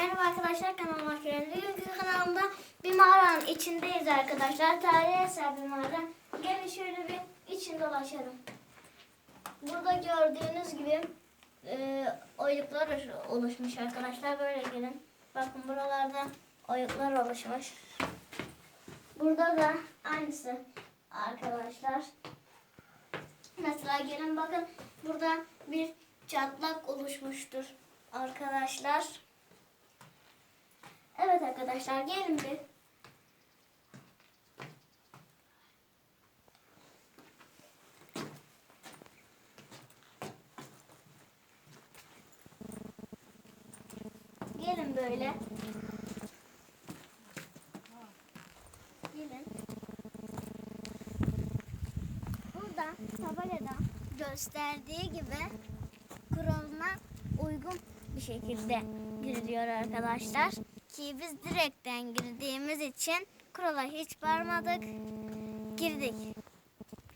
Merhaba arkadaşlar kanalıma hoş geldiniz. Bugünkü kanalımda bir mağaranın içindeyiz arkadaşlar. Tarihi eser bir mağara. Gelin şöyle bir için dolaşalım. Burada gördüğünüz gibi e, oyuklar oluşmuş arkadaşlar. Böyle gelin. Bakın buralarda oyuklar oluşmuş. Burada da aynısı arkadaşlar. Mesela gelin bakın burada bir çatlak oluşmuştur arkadaşlar. Arkadaşlar gelin bir. Gelin böyle. Gelin. Burada tabelada gösterdiği gibi kuralına uygun bir şekilde giriliyor arkadaşlar. Ki biz direkten girdiğimiz için kurala hiç varmadık. Girdik.